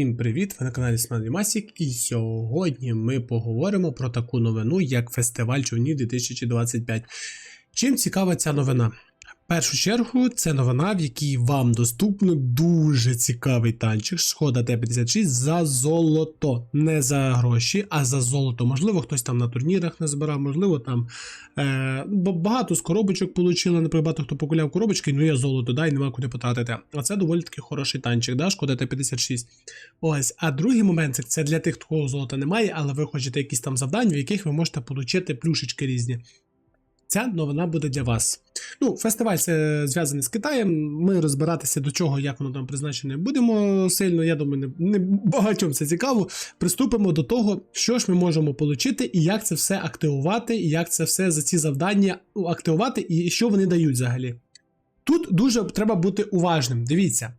Всім привіт! Ви на каналі Смаді Масік, і сьогодні ми поговоримо про таку новину, як фестиваль човнів 2025. Чим цікава ця новина? Першу чергу, це новина, в якій вам доступно дуже цікавий танчик Шкода Т-56 за золото. Не за гроші, а за золото. Можливо, хтось там на турнірах не збирав, можливо, там е, бо багато з коробочок отримали, наприклад, багато хто покуляв коробочки, ну є золото, да, і нема куди потратити. А це доволі таки хороший танчик, да, Шкода Т-56. Ось, а другий момент це для тих, кого золота немає, але ви хочете якісь там завдань, в яких ви можете отримати плюшечки різні. Ця новина буде для вас. Ну, фестиваль це зв'язаний з Китаєм. Ми розбиратися до чого, як воно там призначене, будемо сильно. Я думаю, не, не багатьом це цікаво. Приступимо до того, що ж ми можемо отримати, і як це все активувати, і як це все за ці завдання активувати, і що вони дають взагалі. Тут дуже треба бути уважним. Дивіться.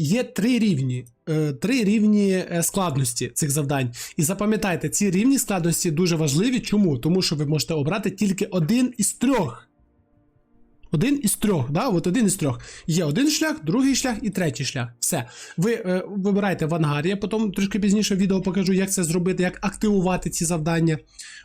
Є три рівні, е, три рівні е, складності цих завдань. І запам'ятайте, ці рівні складності дуже важливі. Чому? Тому що ви можете обрати тільки один із трьох. Один із трьох, да? От один із трьох. Є один шлях, другий шлях і третій шлях. Все. Ви е, вибираєте в ангарі, я потім трошки пізніше відео покажу, як це зробити, як активувати ці завдання.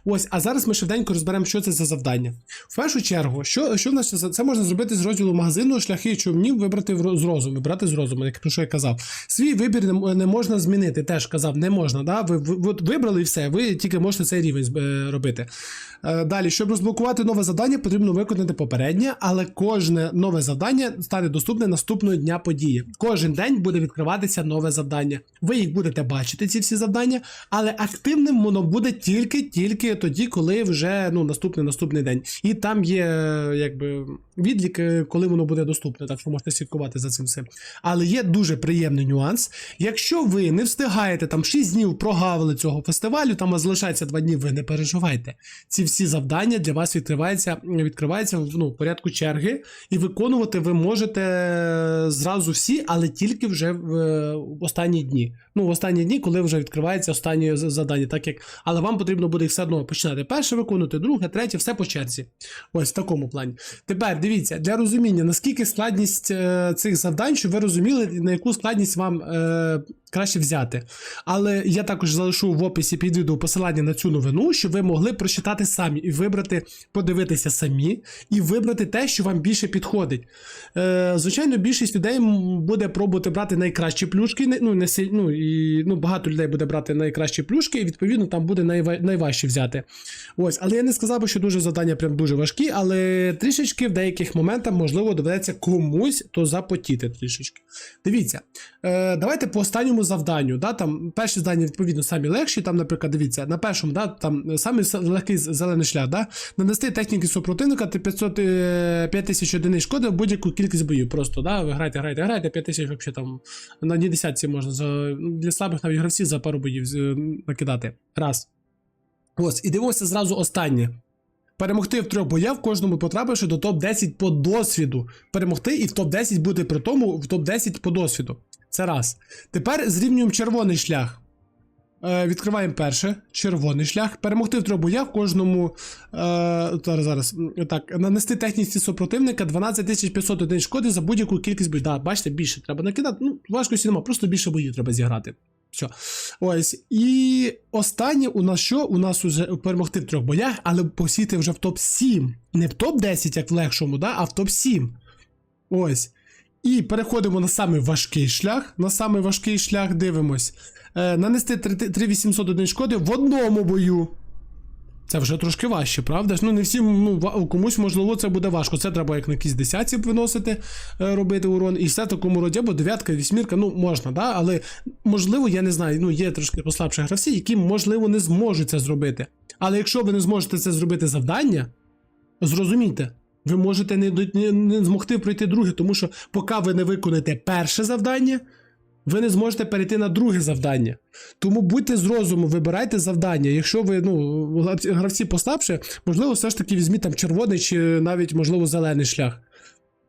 Ось, а зараз ми швиденько розберемо, що це за завдання. В першу чергу, що, що в нас це, це можна зробити з розділу магазину шляхи човнів вибрати з розуму, брати з розуму, як про що я казав. Свій вибір не, не можна змінити, теж казав, не можна. Да? Ви, ви от вибрали і все, ви тільки можете цей рівень е, робити. Е, Далі, щоб розблокувати нове завдання, потрібно виконати попереднє, але кожне нове завдання стане доступне наступного дня події. Кожен день буде відкриватися нове завдання. Ви їх будете бачити, ці всі завдання, але активним воно буде тільки-тільки тоді, коли вже ну, наступний наступний день. І там є якби відлік, е, коли воно буде доступне, так що можете слідкувати за цим всім. Але є дуже приємний нюанс. Якщо ви не встигаєте там 6 днів прогавили цього фестивалю, там залишається 2 дні, ви не переживайте. Ці всі завдання для вас відкриваються, відкриваються в ну, порядку черги, і виконувати ви можете зразу всі, але тільки вже в, е, останні дні. Ну, в останні дні, коли вже відкривається останнє завдання, так як. Але вам потрібно буде їх все одно починати перше виконувати, друге, третє, все по черзі. Ось в такому плані. Тепер дивіться, для розуміння, наскільки складність е, цих завдань, щоб ви розуміли, на яку складність вам е, краще взяти. Але я також залишу в описі під відео посилання на цю новину, щоб ви могли прочитати самі і вибрати, подивитися самі, і вибрати те, що вам більше підходить. Е, звичайно, більшість людей буде пробувати брати найкращі плюшки. Ну, не силь- ну, і, ну, багато людей буде брати найкращі плюшки, і відповідно там буде найва- найважче взяти. Ось, але я не сказав би, що дуже завдання прям дуже важкі, але трішечки в деяких моментах, можливо, доведеться комусь то запотіти трішечки. Дивіться, е, давайте по останньому завданню. Да, там перші завдання, відповідно, самі легші. Там, наприклад, дивіться, на першому, да, там самий легкий зелений шлях, да, нанести техніки супротивника ти 500, е, 5000 одиниць шкоди в будь-яку кількість боїв. Просто, да, ви граєте, граєте, граєте, 5000 взагалі там на одній десятці можна за, для слабих навіть гравців за пару боїв е, накидати. Раз. Ось, і дивимося зразу останнє. Перемогти в трьох боях, в кожному потрапивши до топ-10 по досвіду. Перемогти і в топ-10 бути при тому в топ-10 по досвіду. Це раз. Тепер зрівнюємо червоний шлях. Е, відкриваємо перше. Червоний шлях. Перемогти в трьох боях, кожному. Е, зараз, зараз. Так, нанести техніці супротивника 12500 одиниць шкоди за будь-яку кількість боїв. Да, бачите, більше треба накидати. Ну, важкості нема, просто більше боїв треба зіграти. Все. Ось. І останнє у нас що? У нас уже перемогти в трьох боях, але посіти вже в топ-7. Не в топ-10, як в легшому, да, а в топ-7. Ось. І переходимо на самий важкий шлях. На самий важкий шлях дивимось. Е, нанести 3800 одиниць шкоди в одному бою. Це вже трошки важче, правда? Ну, не всім, ну, комусь, можливо, це буде важко. Це треба як на якісь десятці виносити, е, робити урон. І все в такому роді, або дев'ятка, вісьмірка, ну, можна, да? але можливо, я не знаю, ну, є трошки послабші гравці, які, можливо, не зможуть це зробити. Але якщо ви не зможете це зробити завдання, зрозумійте, ви можете не, не, не змогти пройти друге, тому що поки ви не виконаєте перше завдання, ви не зможете перейти на друге завдання. Тому будьте з розуму, вибирайте завдання. Якщо ви ну, гравці- послабше, можливо, все ж таки візьміть там червоний чи навіть, можливо, зелений шлях.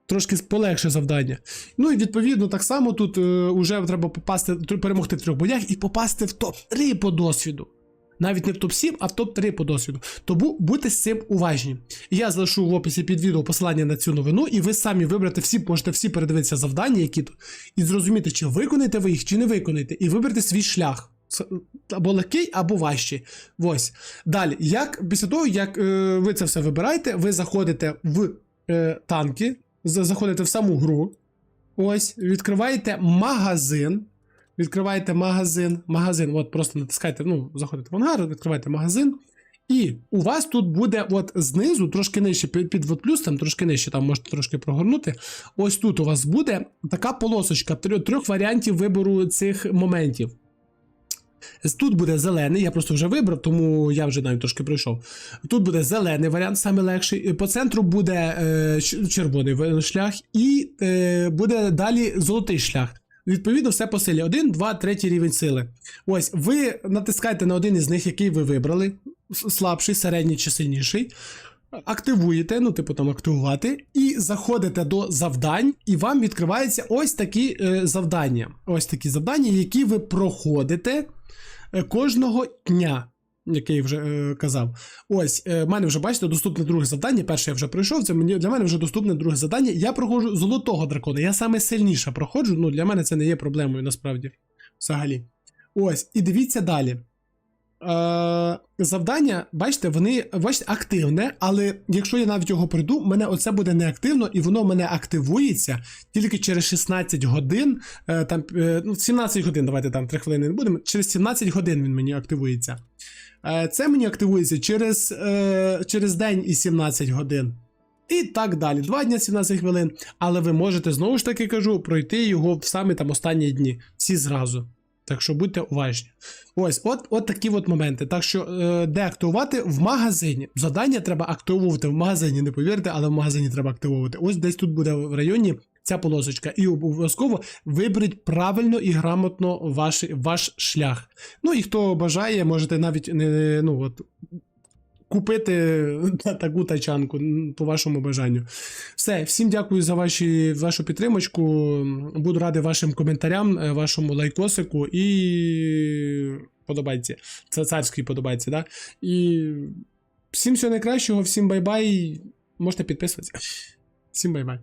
Трошки полегше завдання. Ну і відповідно, так само тут е, вже треба попасти, перемогти в трьох боях і попасти в топ-3 по досвіду. Навіть не в топ-7, а в топ-3 по досвіду. Тому будьте з цим уважні. Я залишу в описі під відео посилання на цю новину, і ви самі вибрати всі, можете всі передивитися завдання, які тут, і зрозуміти, чи виконаєте ви їх, чи не виконаєте, і вибрати свій шлях. Або легкий, або важчий. Ось. Далі, як після того, як е, ви це все вибираєте, ви заходите в е, танки, заходите в саму гру. Ось, відкриваєте магазин. Відкриваєте магазин. Магазин, от просто натискаєте, ну, заходите в ангар, відкриваєте магазин. І у вас тут буде от знизу, трошки нижче, під, під от плюс, там трошки нижче, там можете трошки прогорнути. Ось тут у вас буде така полосочка трьох варіантів вибору цих моментів. Тут буде зелений, я просто вже вибрав, тому я вже навіть трошки пройшов. Тут буде зелений варіант, саме легший. По центру буде е, червоний шлях, і е, буде далі золотий шлях. Відповідно, все по силі. Один, два, третій рівень сили. Ось, ви натискаєте на один із них, який ви вибрали: слабший, середній чи сильніший. Активуєте, ну, типу там активувати, і заходите до завдань, і вам відкриваються ось такі е, завдання. Ось такі завдання, які ви проходите е, кожного дня, який вже е, казав. Ось, е, мене вже бачите, доступне друге завдання. Перше я вже пройшов. Це мені для мене вже доступне друге завдання. Я проходжу золотого дракона. Я саме сильніше проходжу. Ну, для мене це не є проблемою насправді. Взагалі. Ось, і дивіться далі. Е, завдання, бачите, вони бачите, активне, але якщо я навіть його прийду, мене оце буде неактивно, і воно мене активується тільки через 16 годин. Е, там, е, ну, 17 годин, давайте там 3 хвилини не будемо. Через 17 годин він мені активується. Е, це мені активується через, е, через день і 17 годин. І так далі. Два дні 17 хвилин. Але ви можете знову ж таки кажу пройти його в самі там останні дні. Всі зразу. Так що будьте уважні. Ось, от, от такі от моменти. Так що, е, де активувати в магазині. Завдання треба активувати в магазині, не повірте, але в магазині треба активувати. Ось десь тут буде в районі ця полосочка. І обов'язково виберіть правильно і грамотно ваш, ваш шлях. Ну і хто бажає, можете навіть не ну от. Купити таку тачанку по вашому бажанню. Все, всім дякую за ваші, вашу підтримочку. Буду радий вашим коментарям, е, вашому лайкосику і подобайці. Це царський подобайці, да? І всім всього найкращого, всім бай-бай. Можете підписуватися. Всім бай-бай.